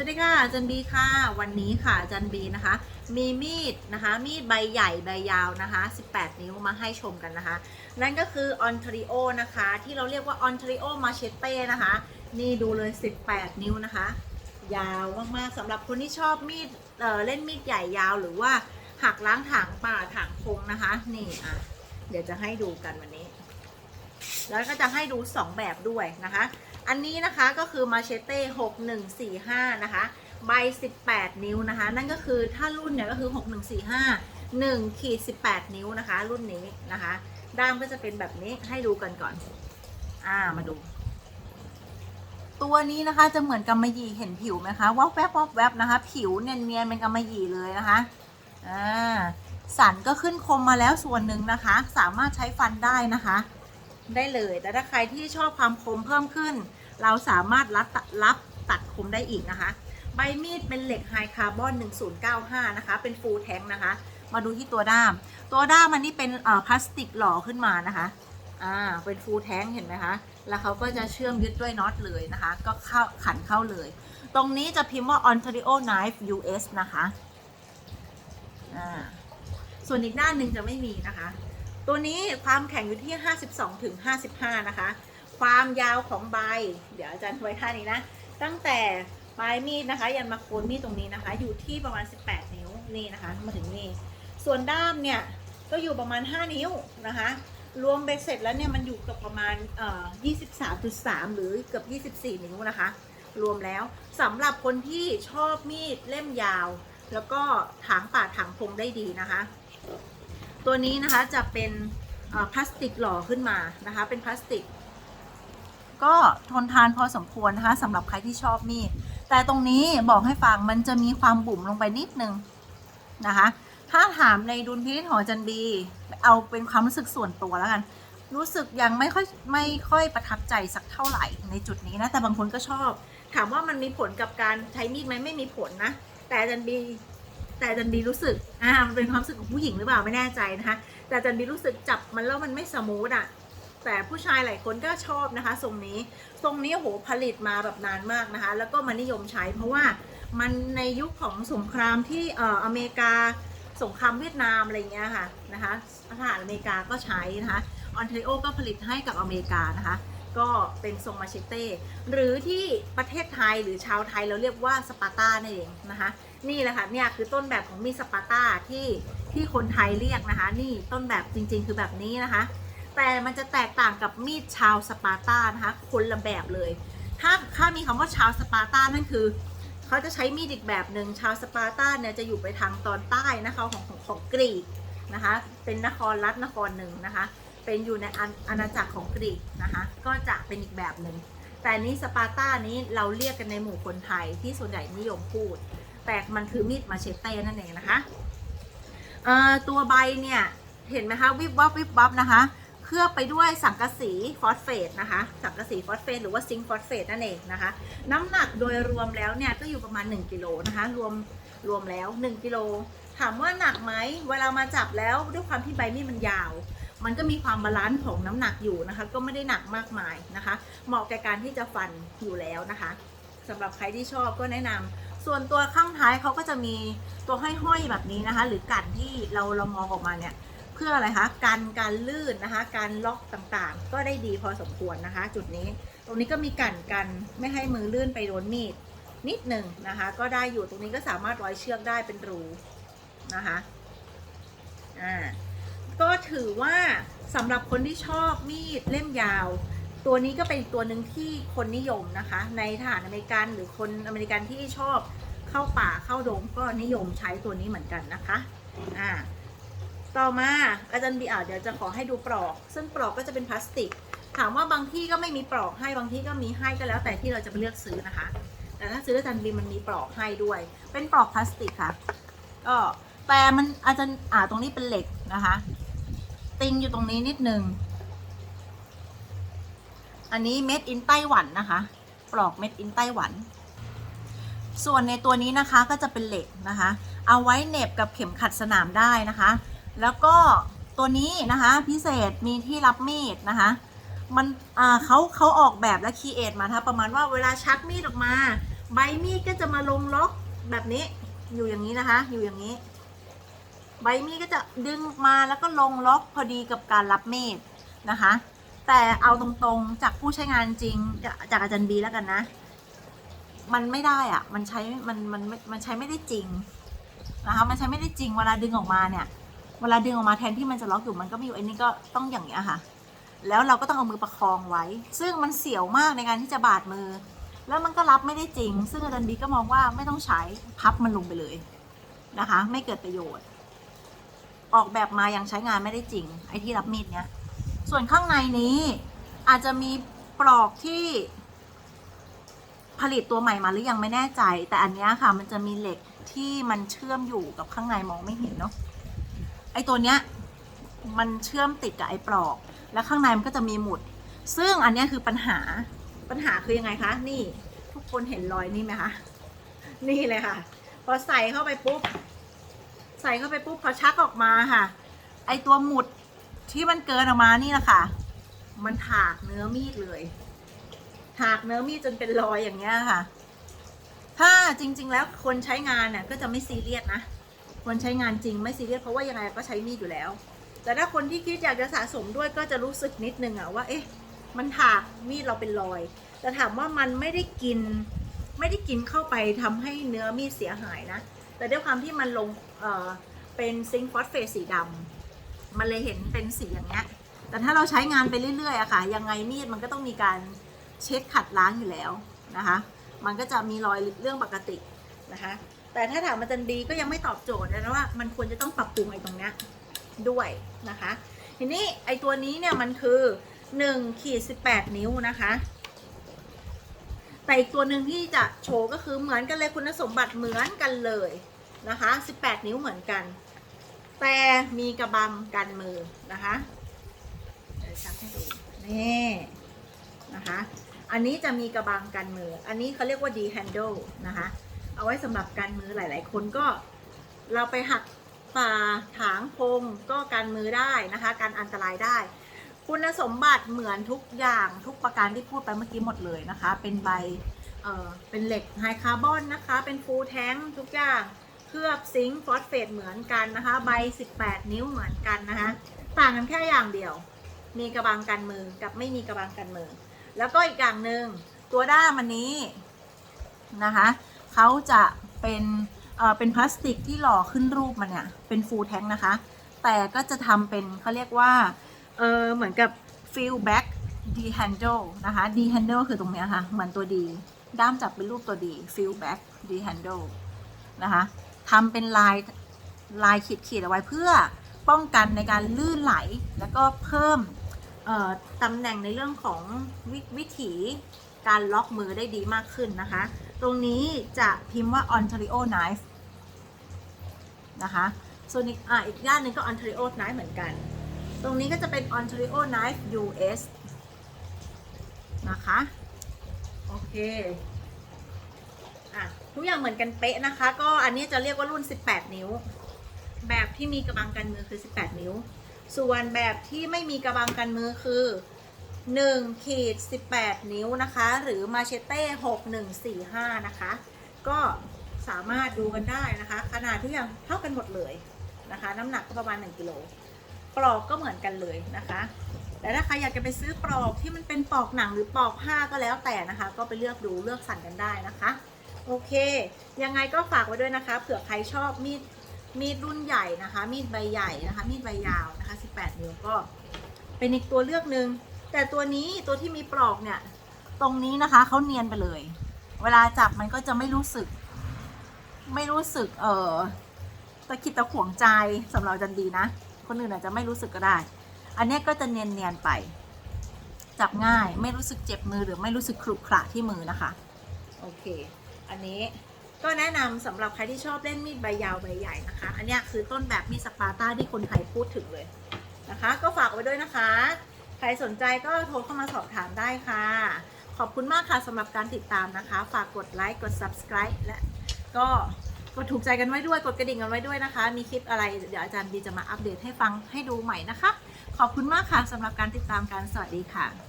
สวัสดีค่ะจารย์บีค่ะ วันนี้ค่ะจารย์บีนะคะ มีมีดนะคะ มีดใบใหญ่ใบยาวนะคะ 18 นิ้วมาให้ชมกันนะคะ นั่นก็คือ Ontario นะคะ ที่เราเรียกว่า Ontario Machete นะคะ นี่ดูเลย 18 นิ้วนะคะ ยาวมากๆสำหรับคนที่ชอบมีดเเล่นมีดใหญ่ยาวหรือว่าหักล้างถางป่าถางพงนะคะ นี่อะเดี๋ยวจะให้ดูกันวันนี้ แล้วก็จะให้ดู 2 แบบด้วยนะคะ อันนี้นะคะก็คือมาเชเต้6145นะคะใบ18นิ้วนะคะ นั่นก็คือถ้ารุ่นเนี่ยก็คือ6145 1ขีด18นิ้วนะคะ รุ่นนี้นะคะด้ามก็จะเป็นแบบนี้ให้ดูกันก่อน อ่ามาดู ตัวนี้นะคะจะเหมือนกำมะหยี่เห็นผิวไหมคะวับแวบวับแวบนะคะ ผิวเนียนๆเป็นกำมะหยี่เลยนะคะอ่าสันก็ขึ้นคมมาแล้วส่วนหนึ่งนะคะ สามารถใช้ฟันได้นะคะ ได้เลย แต่ถ้าใครที่ชอบความคมเพิ่มขึ้น เราสามารถรับรับตัดคมได้อีกนะคะ ใบมีดเป็นเหล็กไฮคาร์บอน 1095 นะคะ เป็นฟูลแท้งนะคะ มาดูที่ตัวด้าม ตัวด้ามมันนี่เป็นพลาสติกหล่อขึ้นมานะคะอ่าเป็นฟูลแท้งเห็นไหมคะ แล้วเขาก็จะเชื่อมยึดด้วยน็อตเลยนะคะ ก็เข้าขันเข้าเลย ตรงนี้จะพิมพ์ว่า Ontario Knife US นะคะ อ่า ส่วนอีกด้านหนึ่งจะไม่มีนะคะ ตัวนี้ความแข็งอยู่ที่ 52ถึง55 นะคะ ความยาวของใบ เดี๋ยวอาจารย์ไว้ท่านี้นะ ตั้งแต่ปลายมีดนะคะ ยันมาโคนมีดตรงนี้นะคะ อยู่ที่ประมาณ 18 นิ้วนี่นะคะมาถึงนี่ ส่วนด้ามเนี่ยก็อยู่ประมาณ 5 นิ้วนะคะ รวมเบ็ดเสร็จแล้วเนี่ยมันอยู่กับประมาณเอ่อ23.3 หรือเกือบ 24 นิ้วนะคะ รวมแล้วสำหรับคนที่ชอบมีดเล่มยาว แล้วก็ถางป่าถางพงได้ดีนะคะ ตัวนี้นะคะจะเป็นพลาสติกหล่อขึ้นมานะคะ เป็นพลาสติก ก็ทนทานพอสมควรนะคะสำหรับใครที่ชอบมีดแต่ตรงนี้บอกให้ฟังมันจะมีความบุ๋มลงไปนิดนึงนะคะ ถ้าถามในดุลพินิจของจันบี เอาเป็นความรู้สึกส่วนตัวแล้วกัน รู้สึกยังไม่ค่อยไม่ค่อยประทับใจสักเท่าไหร่ในจุดนี้นะ แต่บางคนก็ชอบ ถามว่ามันมีผลกับการใช้มีดไหมไม่มีผลนะ แต่จันบี แต่จันบีรู้สึกอ่ามันเป็นความรู้สึกของผู้หญิงหรือเปล่าไม่แน่ใจนะคะ แต่จันบีรู้สึกจับมันแล้วมันไม่สมูทอะแต่ผู้ชายหลายคนก็ชอบนะคะทรงนี้ทรงนี้โหผลิตมาแบบนานมากนะคะ แล้วก็มานิยมใช้เพราะว่ามันในยุคของสงครามที่เอ่ออเมริกาสงครามเวียดนามอะไรเงี้ยค่ะนะคะทหารอเมริกาก็ใช้นะคะออนเทริโอก็ผลิตให้กับอเมริกานะคะ ก็เป็นทรงมาเชเต้หรือที่ประเทศไทยหรือชาวไทยเราเรียกว่าสปาร์ตานั่นเองนะคะ นี่แหละค่ะเนี่ยคือต้นแบบของมีดสปาร์ตาที่ที่คนไทยเรียกนะคะ นี่ต้นแบบจริง ๆ คือแบบนี้นะคะ แต่มันจะแตกต่างกับมีดชาวสปาร์ตานะคะ คนละแบบเลย ถ้าถ้ามีคำว่าชาวสปาร์ตานั่นคือเขาจะใช้มีดอีกแบบหนึ่งชาวสปาร์ตาเนี่ยจะอยู่ไปทางตอนใต้นะคะของของของกรีกนะคะ เป็นนครรัฐนครหนึ่งนะคะ เป็นอยู่ในอาอาณาจักรของกรีกนะคะ ก็จะเป็นอีกแบบหนึ่งแต่นี้สปาร์ตานี้เราเรียกกันในหมู่คนไทยที่ส่วนใหญ่นิยมพูด แต่มันคือมีดมาเชเต้นั่นเองนะคะตัวใบเนี่ยเห็นไหมคะวิบวับวิบวับนะคะเคลือบไปด้วยสังกะสีฟอสเฟตนะคะสังกะสีฟอสเฟตหรือว่าซิงค์ฟอสเฟตนั่นเองนะคะ น้ำหนักโดยรวมแล้วเนี่ยก็อยู่ประมาณ 1กิโลนะคะรวมรวมแล้ว 1กิโลถามว่าหนักไหมเวลามาจับแล้วด้วยความที่ใบมีดมันยาว มันก็มีความบาลานซ์ของน้ำหนักอยู่นะคะ ก็ไม่ได้หนักมากมายนะคะ เหมาะแก่การที่จะฟันอยู่แล้วนะคะสำหรับใครที่ชอบก็แนะนำ ส่วนตัวข้างท้ายเขาก็จะมีตัวห้อยๆแบบนี้นะคะ หรือกันที่เราเรามองออกมาเนี่ยเพื่ออะไรคะการการลื่นนะคะ การล็อกต่างๆ ก็ได้ดีพอสมควรนะคะ จุดนี้ตรงนี้ก็มีกันกันไม่ให้มือลื่นไปโดนมีดนิดหนึ่งนะคะ ก็ได้อยู่ตรงนี้ก็สามารถร้อยเชือกได้เป็นรูนะคะอ่าก็ถือว่าสำหรับคนที่ชอบมีดเล่มยาว ตัวนี้ก็เป็นตัวหนึ่งที่คนนิยมนะคะ ในทหารอเมริกันหรือคนอเมริกันที่ชอบเข้าป่าเข้าดงก็นิยมใช้ตัวนี้เหมือนกันนะคะอ่าต่อมาอาจารย์บีอาเดี๋ยวจะขอให้ดูปลอก ซึ่งปลอกก็จะเป็นพลาสติก ถามว่าบางที่ก็ไม่มีปลอกให้บางที่ก็มีให้ก็แล้ว แต่ที่เราจะไปเลือกซื้อนะคะ แต่ถ้าซื้ออาจารย์บีมันมีปลอกให้ด้วย เป็นปลอกพลาสติกค่ะ ก็แต่มันอาจารย์อ่าตรงนี้เป็นเหล็กนะคะ ติงอยู่ตรงนี้นิดนึง อันนี้เม็ดอินไต้หวันนะคะ ปลอกเม็ดอินไต้หวัน ส่วนในตัวนี้นะคะก็จะเป็นเหล็กนะคะ เอาไว้เหน็บกับเข็มขัดสนามได้นะคะ แล้วก็ตัวนี้นะคะพิเศษมีที่รับมีดนะคะ มันเขาเขาออกแบบและคีเอทมานะคะประมาณว่าเวลาชักมีดออกมา ใบมีดก็จะมาลงล็อกแบบนี้อยู่อย่างนี้นะคะ อยู่อย่างนี้ ใบมีดก็จะดึงมาแล้วก็ลงล็อกพอดีกับการรับมีดนะคะ แต่เอาตรงๆ จากผู้ใช้งานจริง จากอาจารย์บีแล้วกันนะ มันไม่ได้อะมันใช้มันมันมันใช้ไม่ได้จริงนะคะมันใช้ไม่ได้จริงเวลาดึงออกมาเนี่ย เวลาดึงออกมาแทนที่มันจะล็อกอยู่มันก็มีอยู่อ้นี่ก็ต้องอย่างเงี้ยค่ะ แล้วเราก็ต้องเอามือประคองไว้ ซึ่งมันเสียวมากในการที่จะบาดมือ แล้วมันก็รับไม่ได้จริง ซึ่งอาจารย์บีก็มองว่าไม่ต้องใช้พับมันลงไปเลยนะคะ ไม่เกิดประโยชน์ ออกแบบมายังใช้งานไม่ได้จริง ไอ้ที่รับมีดเนี้ย ส่วนข้างในนี้อาจจะมีปลอกที่ ผลิตตัวใหม่มาหรือยังไม่แน่ใจ แต่อันนี้ค่ะ มันจะมีเหล็กที่มันเชื่อมอยู่กับข้างในมองไม่เห็นเนาะไอตัวเนี้ยมันเชื่อมติดกับไอปลอก แล้วข้างในมันก็จะมีหมุด ซึ่งอันนี้คือปัญหาปัญหาคือยังไงคะ นี่ทุกคนเห็นรอยนี่ไหมคะนี่เลยค่ะ พอใส่เข้าไปปุ๊บ ใส่เข้าไปปุ๊บพอชักออกมาค่ะ ไอตัวหมุด ที่มันเกินออกมานี่แหละค่ะ มันถากเนื้อมีดเลย ถากเนื้อมีดจนเป็นรอยอย่างเงี้ยค่ะ ถ้าจริง ๆ แล้วคนใช้งานเนี่ยก็จะไม่ซีเรียสนะ คนใช้งานจริงไม่ซีเรียสเพราะว่ายังไงก็ใช้มีดอยู่แล้ว แต่ถ้าคนที่คิดอยากจะสะสมด้วยก็จะรู้สึกนิดนึงอะว่า เอ๊ะ มันถากมีดเราเป็นรอย แต่ถามว่ามันไม่ได้กิน ไม่ได้กินเข้าไปทำให้เนื้อมีดเสียหายนะ แต่ด้วยความที่มันลง เอ่อ เป็นซิงค์ฟอสเฟตสีดำ มันเลยเห็นเป็นสีอย่างเงี้ย แต่ถ้าเราใช้งานไปเรื่อยๆอะค่ะ ยังไงมีดมันก็ต้องมีการเช็ดขัดล้างอยู่แล้วนะคะ มันก็จะมีรอยเรื่องปกตินะคะ แต่ถ้าถามอาจารย์บีก็ยังไม่ตอบโจทย์นะว่ามันควรจะต้องปรับปรุงไอ้ตรงเนี้ยด้วยนะคะ ทีนี้ไอ้ตัวนี้เนี่ยมันคือ1ขีด18 นิ้วนะคะ แต่อีกตัวหนึ่งที่จะโชว์ก็คือเหมือนกันเลยคุณสมบัติเหมือนกันเลยนะคะ 18 นิ้วเหมือนกัน แต่มีกระบังกันมือนะคะเดี๋ยวชักให้ดูนี่นะคะ อันนี้จะมีกระบังกันมือ อันนี้เขาเรียกว่า D handle นะคะ เอาไว้สำหรับกันมือหลาย ๆ คนก็เราไปหักป่าถางพงก็กันมือได้นะคะการอันตรายได้ คุณสมบัติเหมือนทุกอย่างทุกประการที่พูดไปเมื่อกี้หมดเลยนะคะ เป็นใบเออเป็นเหล็กไฮคาร์บอนนะคะ เป็นฟูลแท้งทุกอย่าง เคลือบซิงค์ฟอสเฟตเหมือนกันนะคะ ใบ 18 นิ้วเหมือนกันนะคะ ต่างกันแค่อย่างเดียว มีกระบังกันมือกับไม่มีกระบังกันมือ แล้วก็อีกอย่างหนึ่งตัวด้ามอันนี้นะคะเขาจะเป็นเอ่อเป็นพลาสติกที่หล่อขึ้นรูปมันเนี่ยเป็นฟูลแทงนะคะ แต่ก็จะทำเป็นเขาเรียกว่าเออเหมือนกับ fill back D handle นะคะ D handle คือตรงเนี้ยค่ะ เหมือนตัว D ด้ามจับเป็นรูปตัว D fill back D handle นะคะ ทำเป็นลายลายขีดขีดเอาไว้เพื่อป้องกันในการลื่นไหล แล้วก็เพิ่มตำแหน่งในเรื่องของววิถีการล็อกมือได้ดีมากขึ้นนะคะ ตรงนี้จะพิมพ์ว่า Ontario knife นะคะส่วนอีกอะอีกด้านหนึ่งก็ Ontario knife เหมือนกัน ตรงนี้ก็จะเป็น Ontario knife US นะคะ โอเค อะ ทุกอย่างเหมือนกันเป๊ะนะคะ ก็อันนี้จะเรียกว่ารุ่น 18 นิ้ว แบบที่มีกระบังกันมือคือ 18 นิ้ว ส่วนแบบที่ไม่มีกระบังกันมือคือ1ขีด18 นิ้วนะคะ หรือมาเชเต้6145 นะคะ ก็สามารถดูกันได้นะคะ ขนาดทุกอย่างเท่ากันหมดเลยนะคะ น้ำหนักก็ประมาณ 1กิโลปลอกก็เหมือนกันเลยนะคะแต่ถ้าใครอยากจะไปซื้อปลอกที่มันเป็นปลอกหนังหรือปลอกผ้าก็แล้วแต่นะคะ ก็ไปเลือกดูเลือกสั่นกันได้นะคะ โอเค ยังไงก็ฝากไว้ด้วยนะคะ เผื่อใครชอบมีดมีดรุ่นใหญ่นะคะ มีดใบใหญ่นะคะ มีดใบยาวนะคะ 18 นิ้วก็เป็นอีกตัวเลือกหนึ่งแต่ตัวนี้ตัวที่มีปลอกเนี่ย ตรงนี้นะคะเขาเนียนไปเลย เวลาจับมันก็จะไม่รู้สึก ไม่รู้สึก เออตะคิดตะขวงใจสำหรับจันดีนะ คนอื่นอาจจะไม่รู้สึกก็ได้ อันนี้ก็จะเนียนเนียนไป จับง่ายไม่รู้สึกเจ็บมือหรือไม่รู้สึกครุขระที่มือนะคะ โอเค อันนี้ก็แนะนำสำหรับใครที่ชอบเล่นมีดใบยาวใบใหญ่นะคะ อันนี้คือต้นแบบมีดสปาร์ต้าที่คนไทยพูดถึงเลยนะคะ ก็ฝากไว้ด้วยนะคะ ใครสนใจก็โทรเข้ามาสอบถามได้ค่ะ ขอบคุณมากค่ะสำหรับการติดตามนะคะ ฝากกดไลค์กด subscribe และก็กดถูกใจกันไว้ด้วยกดกระดิ่งกันไว้ด้วยนะคะ มีคลิปอะไรเดี๋ยวอาจารย์บีจะมาอัปเดตให้ฟังให้ดูใหม่นะคะ ขอบคุณมากค่ะสำหรับการติดตามการสวัสดีค่ะ